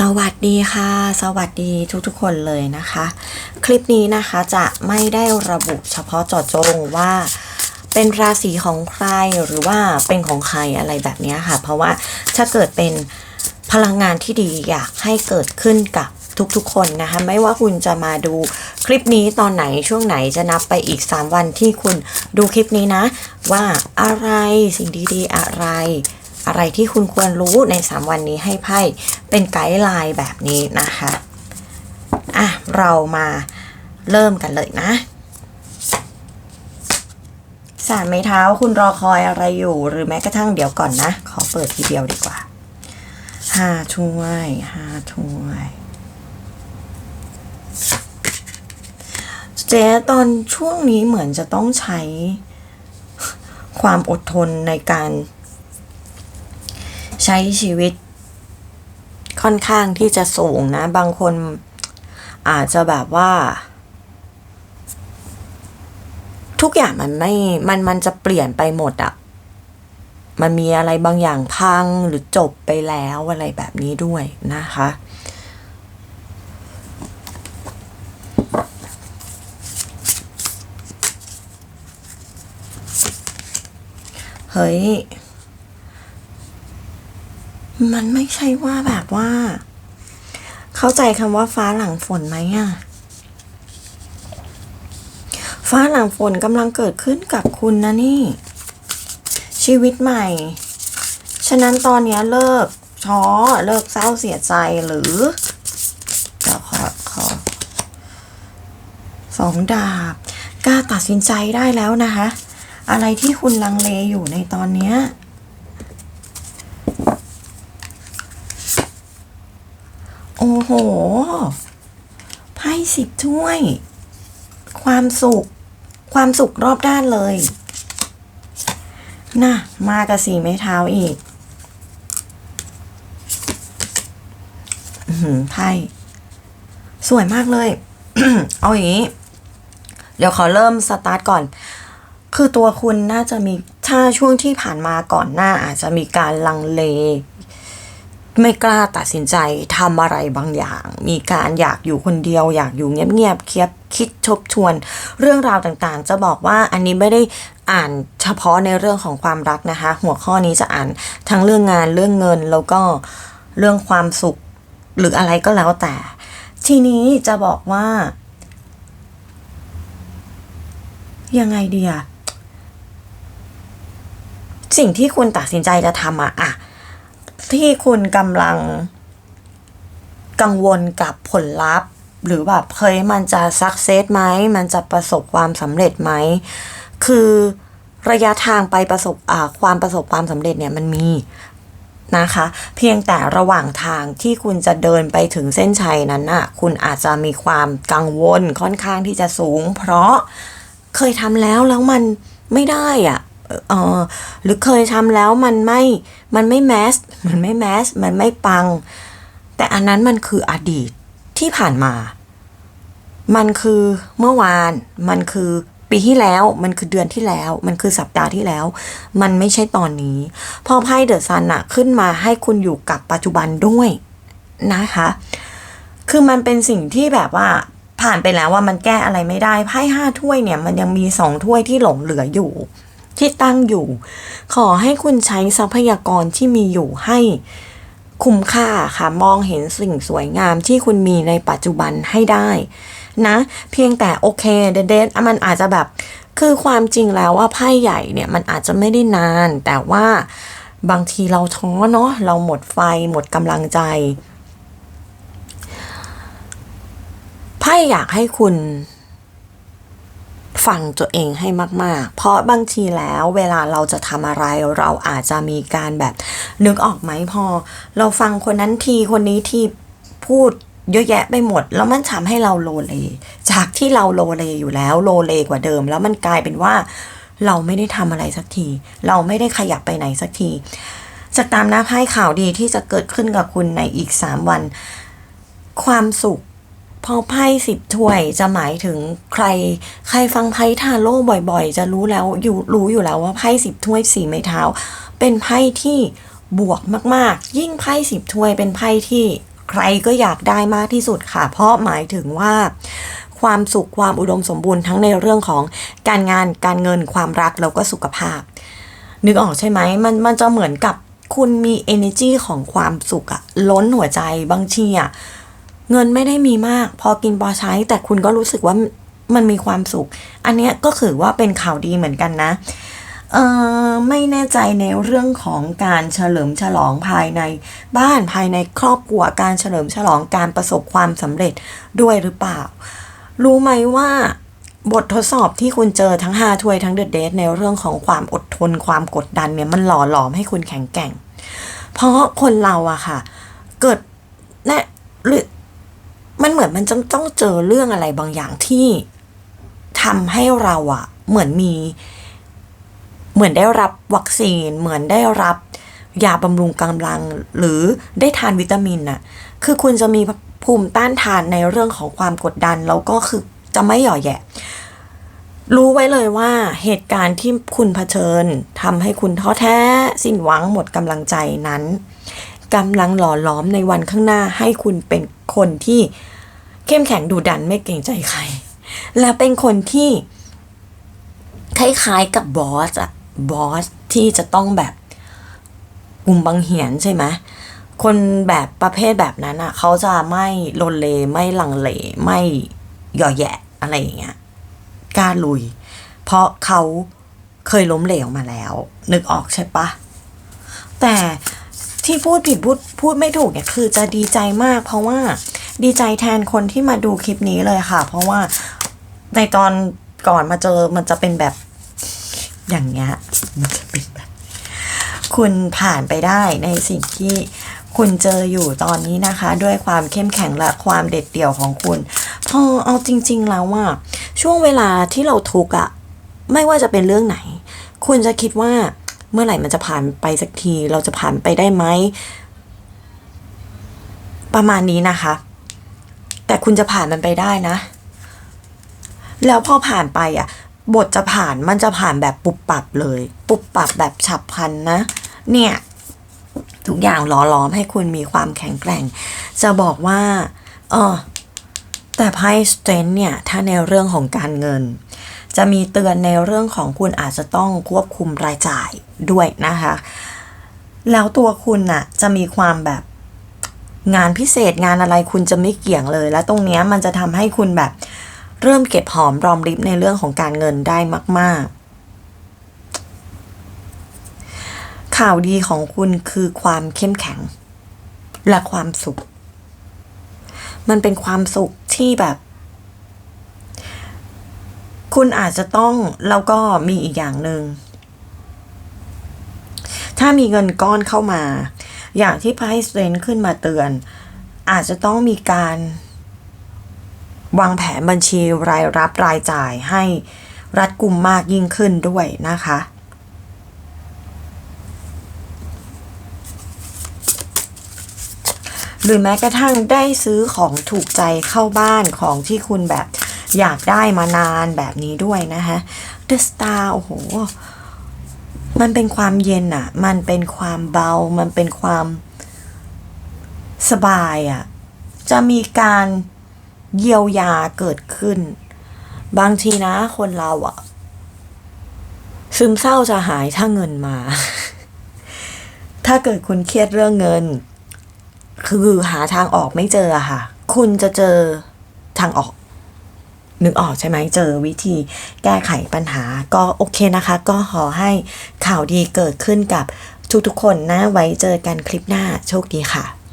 สวัสดีค่ะ สวัสดีทุกๆคนเลยนะคะ คลิปนี้นะคะจะไม่ได้ระบุเฉพาะเจาะจงว่าเป็นราศีของใครหรือว่าเป็นของใครอะไรแบบนี้ค่ะ เพราะว่าถ้าเกิดเป็นพลังงานที่ดีอยากให้เกิดขึ้นกับทุกๆ คนนะคะ ไม่ว่าคุณจะมาดูคลิปนี้ตอนไหนช่วงไหนจะนับไปอีก 3 วันที่คุณดูคลิปนี้นะ ว่าอะไรสิ่งดีๆอะไร อะไรที่คุณควรรู้ใน 3 วันนี้ให้ไพ่เป็นไกด์ไลน์แบบนี้นะคะอะเรามาเริ่มกันเลยนะสามไม้เท้าคุณรอคอยอะไรอยู่หรือแม้กระทั่งเดี๋ยวก่อนนะ ขอเปิดทีเดียวดีกว่าห้าถ้วยห้าถ้วยเจ๊ตอนช่วงนี้เหมือนจะต้องใช้ความอดทนในการ ใช้ชีวิต ค่อนข้างที่จะสูงนะ บางคนอาจจะแบบว่า ทุกอย่างมันไม่ มันมันจะเปลี่ยนไปหมดอะมันมีอะไรบางอย่างพังหรือจบไปแล้วอะไรแบบนี้ด้วยนะคะเฮ้ย มันไม่ใช่ว่าแบบว่า เข้าใจคำว่าฟ้าหลังฝนไหมอะฟ้าหลังฝนกำลังเกิดขึ้นกับคุณนะนี่ ชีวิตใหม่ ฉะนั้นตอนนี้เลิกท้อเลิกเศร้าเสียใจหรือเดี๋ยวขอขอสองดาบกล้าตัดสินใจได้แล้วนะคะ อะไรที่คุณลังเลอยู่ในตอนนี้ย โอ้โห ไพ่สิบถ้วย ความสุข ความสุขรอบด้านเลย น่ะ มากับสีไม้เท้าอีกไพ่สวยมากเลย เอาอย่างนี้ เดี๋ยวขอเริ่มสตาร์ทก่อน คือตัวคุณน่าจะมีถ้าช่วงที่ผ่านมาก่อนหน้าอาจจะมีการลังเล ไม่กล้าตัดสินใจทำอะไรบางอย่าง มีการอยากอยู่คนเดียว อยากอยู่เงียบๆเคียบคิดทบทวน เรื่องราวต่างๆ จะบอกว่าอันนี้ไม่ได้อ่านเฉพาะในเรื่องของความรักนะคะ หัวข้อนี้จะอ่านทั้งเรื่องงานเรื่องเงินแล้วก็เรื่องความสุขหรืออะไรก็แล้วแต่ ทีนี้จะบอกว่า ยังไงดีอะสิ่งที่คุณตัดสินใจจะทำอะอะ ที่คุณกำลังกังวลกับผลลัพธ์ หรือแบบเคยมันจะสักเซสไหม มันจะประสบความสำเร็จไหม คือระยะทางไปประสบความประสบความสำเร็จเนี่ยมันมีนะคะ เพียงแต่ระหว่างทางที่คุณจะเดินไปถึงเส้นชัยนั้นน่ะคุณอาจจะมีความกังวลค่อนข้างที่จะสูง เพราะเคยทำแล้วแล้วมันไม่ได้อะ เออหรือเคยทำแล้วมันไม่มันไม่แมสมันไม่แมสมันไม่ปัง แต่อันนั้นมันคืออดีตที่ผ่านมา มันคือเมื่อวาน มันคือปีที่แล้วมันคือเดือนที่แล้ว มันคือสัปดาห์ที่แล้ว มันไม่ใช่ตอนนี้ พอไพ่เดอะซันอะขึ้นมาให้คุณอยู่กับปัจจุบันด้วยนะคะ คือมันเป็นสิ่งที่แบบว่าผ่านไปแล้วว่ามันแก้อะไรไม่ได้ไพ่ห้าถ้วยเนี่ย มันยังมีสองถ้วยที่หลงเหลืออยู่ ที่ตั้งอยู่ ขอให้คุณใช้ทรัพยากรที่มีอยู่ให้คุ้มค่าค่ะมองเห็นสิ่งสวยงามที่คุณมีในปัจจุบันให้ได้ นะ เพียงแต่โอเคเดเดนมันอาจจะแบบคือความจริงแล้วว่าไพ่ใหญ่เนี่ยมันอาจจะไม่ได้นาน แต่ว่าบางทีเราท้อเนาะเราหมดไฟหมดกำลังใจไพ่อยากให้คุณ ฟังตัวเองให้มาก ๆ เพราะบางทีแล้วเวลาเราจะทำอะไรเราอาจจะมีการแบบนึกออกไหมพอ เราฟังคนนั้นทีคนนี้ทีพูดเยอะแยะไปหมด แล้วมันทำให้เราโลเลจากที่เราโลเลอยู่แล้วโลเลกว่าเดิม แล้วมันกลายเป็นว่า เราไม่ได้ทำอะไรสักที เราไม่ได้ขยับไปไหนสักทีจากตามหน้าไพ่ข่าวดีที่จะเกิดขึ้นกับคุณในอีกสามวัน ความสุข พอไพ่สิบถ้วยจะหมายถึงใคร ใครฟังไพ่ทาโร่บ่อยๆ จะรู้แล้วอยู่รู้อยู่แล้วว่าไพ่สิบถ้วยสีไม้เท้า เป็นไพ่ที่บวกมากๆ ยิ่งไพ่สิบถ้วยเป็นไพ่ที่ใครก็อยากได้มากที่สุดค่ะ เพราะหมายถึงว่า ความสุขความอุดมสมบูรณ์ทั้งในเรื่องของการงานการเงินความรักแล้วก็สุขภาพ นึกออกใช่ไหมมันมันจะเหมือนกับคุณมี energy ของความสุขอะล้นหัวใจบางทีอะ เงินไม่ได้มีมาก พอกินพอใช้ แต่คุณก็รู้สึกว่ามันมีความสุข อันเนี้ยก็คือว่าเป็นข่าวดีเหมือนกันนะเออไม่แน่ใจในเรื่องของการเฉลิมฉลองภายในบ้านภายในครอบครัวการเฉลิมฉลองการประสบความสำเร็จด้วยหรือเปล่า รู้ไหมว่าบททดสอบที่คุณเจอทั้ง 5 ถ้วยทั้งเดอะเดทในเรื่องของความอดทนความกดดันเนี่ยมันหล่อหลอมให้คุณแข็งแกร่ง เพราะคนเราอะค่ะ เกิดนะหรือ มันเหมือนมันจะต้องเจอเรื่องอะไรบางอย่างที่ทำให้เราอะเหมือนมี เหมือนได้รับวัคซีน เหมือนได้รับยาบำรุงกำลัง หรือได้ทานวิตามินน่ะ คือคุณจะมีภูมิต้านทานในเรื่องของความกดดัน แล้วก็คือจะไม่หย่อแย่ รู้ไว้เลยว่าเหตุการณ์ที่คุณเผชิญทำให้คุณท้อแท้ สิ้นหวังหมดกำลังใจนั้น กำลังหล่อหลอมในวันข้างหน้าให้คุณเป็นคนที่เข้มแข็งดุดันไม่เกรงใจใคร และเป็นคนที่คล้ายๆกับบอสอะบอสที่จะต้องแบบกลุ่มบังเหียนใช่ไหมคนแบบประเภทแบบนั้นอะเขาจะไม่ลนเลไม่ลังเลไม่หย่อแยะอะไรอย่างเงี้ยกล้าลุย เพราะเขาเคยล้มเหลวมาแล้ว นึกออกใช่ปะแต่ ที่พูดผิดพูดพูดไม่ถูกเนี่ยคือจะดีใจมาก เพราะว่าดีใจแทนคนที่มาดูคลิปนี้เลยค่ะ เพราะว่าในตอนก่อนมาเจอมันจะเป็นแบบอย่างเงี้ยมันจะเป็นแบบ คุณผ่านไปได้ในสิ่งที่คุณเจออยู่ตอนนี้นะคะ ด้วยความเข้มแข็งและความเด็ดเดี่ยวของคุณ พอเอาจริง ๆ แล้วว่าช่วงเวลาที่เราทุกข์อะไม่ว่าจะเป็นเรื่องไหน คุณจะคิดว่า เมื่อไหร่มันจะผ่านไปสักที เราจะผ่านไปได้ไหม ประมาณนี้นะคะ แต่คุณจะผ่านมันไปได้นะ แล้วพอผ่านไปอะ บทจะผ่านมันจะผ่านแบบปุบปับเลย ปุบปับแบบฉับพลันนะ เนี่ย ทุกอย่างล่อหลอมให้คุณมีความแข็งแกร่ง จะบอกว่า เออแต่ไพ่สเตนเนี่ย ถ้าในเรื่องของการเงิน จะมีเตือนในเรื่องของคุณอาจจะต้องควบคุมรายจ่ายด้วยนะคะ แล้วตัวคุณน่ะจะมีความแบบงานพิเศษงานอะไรคุณจะไม่เกี่ยงเลย และตรงนี้มันจะทำให้คุณแบบเริ่มเก็บหอมรอมริบในเรื่องของการเงินได้มาก ๆ ข่าวดีของคุณคือความเข้มแข็ง และความสุข มันเป็นความสุขที่แบบ คุณอาจจะต้องแล้วก็มีอีกอย่างหนึ่งถ้ามีเงินก้อนเข้ามา อย่างที่ไพ่สเตนขึ้นมาเตือน อาจจะต้องมีการ วางแผนบัญชีรายรับรายจ่ายให้รัดกุมมากยิ่งขึ้นด้วยนะคะหรือแม้กระทั่งได้ซื้อของถูกใจเข้าบ้านของที่คุณแบบ อยากได้มานานแบบนี้ด้วยนะคะ The Star โอ้โห มันเป็นความเย็นอะมันเป็นความเบา มันเป็นความสบายอะจะมีการเยียวยาเกิดขึ้น บางทีนะคนเราอะซึมเศร้าจะหายถ้าเงินมา ถ้าเกิดคุณเครียดเรื่องเงิน คือหาทางออกไม่เจอค่ะ คุณจะเจอทางออก นึกออกใช่ไหมเจอวิธีแก้ไขปัญหาก็โอเคนะคะ ก็ขอให้ข่าวดีเกิดขึ้นกับทุกๆคนนะ ไว้เจอกันคลิปหน้าโชคดีค่ะ